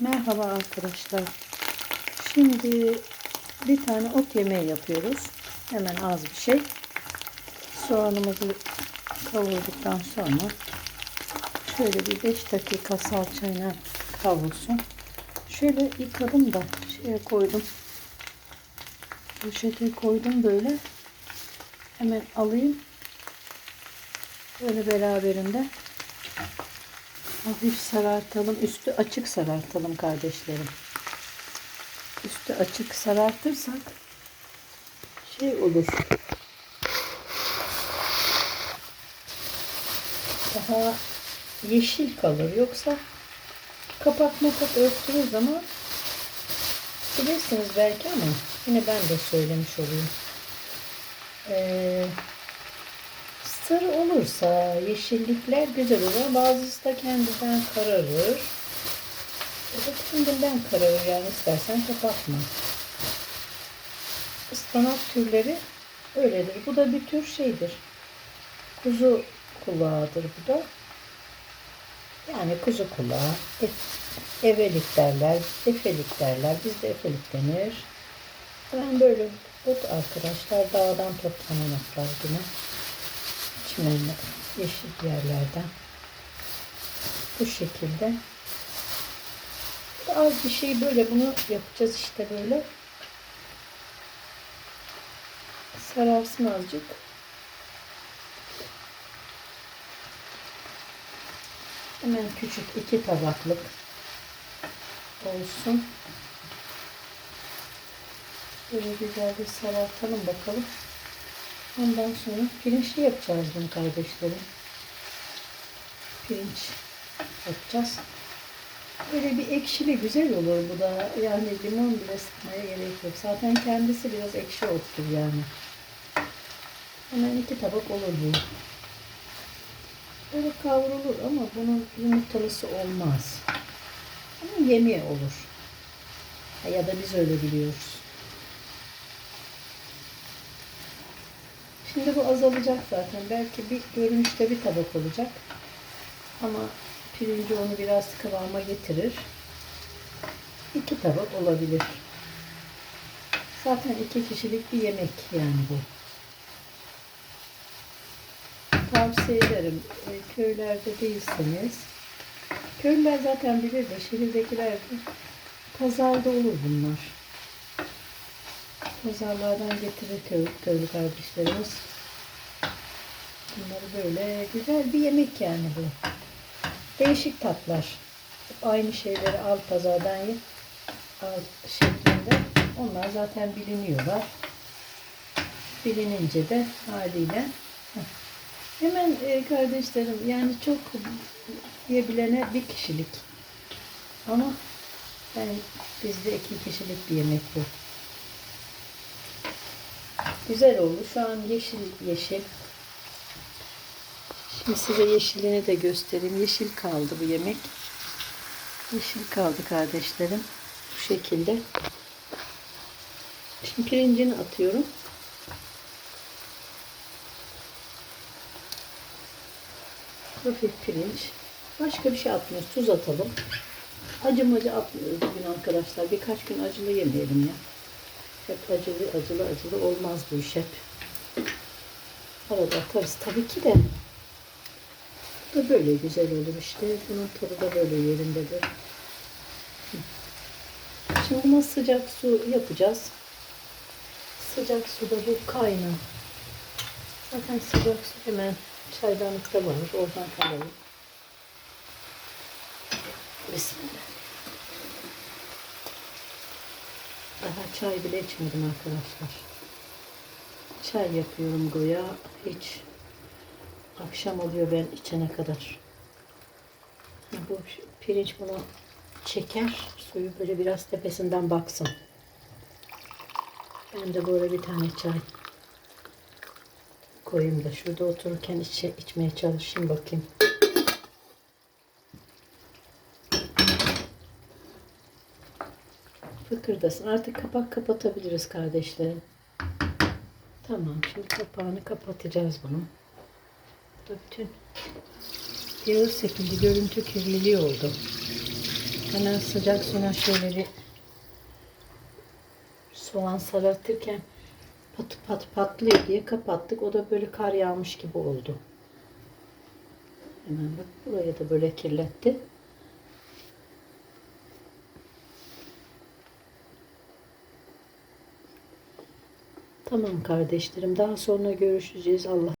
Merhaba arkadaşlar. Şimdi bir tane ot yemeği yapıyoruz. Hemen az bir şey. Soğanımızı kavurduktan sonra şöyle bir 5 dakika salçayla kavrulsun. Şöyle yıkadım da şeye koydum. Poşete koydum böyle. Hemen alayım. Böyle beraberinde Hafif sarartalım. Üstü açık sarartalım kardeşlerim. Üstü açık sarartırsak şey olur. Daha yeşil kalır. Yoksa kapak mapak örttüğünüz zaman bilirsiniz belki ama yine ben de söylemiş olayım. Ee, Sarı olursa yeşillikler güzel olur. Bazısı da kendinden kararır. O da kendinden kararır yani istersen kapatma. Ispanak türleri öyledir. Bu da bir tür şeydir. Kuzu kulağıdır bu da. Yani kuzu kulağı. Evelik derler. Efelik derler. Bizde efelik denir. Ben böyle ot arkadaşlar dağdan toplanan otlar yine çimenli yeşil yerlerden bu şekilde. Az bir şey böyle bunu yapacağız işte böyle. Sararsın azıcık. Hemen küçük iki tabaklık olsun. Böyle güzel bir sarartalım bakalım Ondan sonra pirinçli yapacağız bunu kardeşlerim. Pirinç yapacağız. Böyle bir ekşili güzel olur bu da. Yani limon bile sıkmaya gerek yok. Zaten kendisi biraz ekşi ottur yani. Hemen iki tabak olur bu. Böyle kavrulur ama bunun yumurtalısı olmaz. Ama yemeği olur. Ya da biz öyle biliyoruz. Şimdi bu azalacak zaten. Belki bir görünüşte bir tabak olacak. Ama pirinci onu biraz kıvama getirir. İki tabak olabilir. Zaten iki kişilik bir yemek yani bu. Tavsiye ederim. E, köylerde değilseniz. Köylüler zaten bilir de şehirdekiler de pazarda olur bunlar. Pazarlardan getirir köy, köylü kardeşlerimiz. Bunları böyle güzel bir yemek yani bu. Değişik tatlar. Aynı şeyleri al pazardan ye. Al şeklinde. Onlar zaten biliniyorlar. Bilinince de haliyle Hemen e, kardeşlerim yani çok yiyebilene bir kişilik. Ama yani bizde iki kişilik bir yemek bu. Güzel oldu. Şu an yeşil yeşil. Şimdi size yeşilini de göstereyim. Yeşil kaldı bu yemek. Yeşil kaldı kardeşlerim. Bu şekilde. Şimdi pirincini atıyorum. Hafif pirinç. Başka bir şey atmıyoruz. Tuz atalım. Acı macı atmıyoruz bugün arkadaşlar. Birkaç gün acılı yemeyelim ya. Hep acılı acılı acılı olmaz bu iş hep. Arada atarız tabii ki de. Bu da böyle güzel olur işte. Bunun tadı da böyle yerindedir. Şimdi buna sıcak su yapacağız. Sıcak suda bu kaynar. Zaten sıcak su hemen çaydanlıkta varmış. Oradan alalım. Bismillah. Daha çay bile içmedim arkadaşlar. Çay yapıyorum goya. Hiç akşam oluyor ben içene kadar. Bu pirinç bunu çeker. Suyu böyle biraz tepesinden baksın. Ben de böyle bir tane çay koyayım da şurada otururken içe, içmeye çalışayım bakayım. Fıkırdasın. Artık kapak kapatabiliriz kardeşlerim. Tamam. Şimdi kapağını kapatacağız bunu. Bu da bütün yağı sekildi. Görüntü kirliliği oldu. Hemen sıcak suyla şöyle bir soğan sarartırken pat pat patlıyor diye kapattık. O da böyle kar yağmış gibi oldu. Hemen bak burayı da böyle kirletti. Tamam kardeşlerim. Daha sonra görüşeceğiz. Allah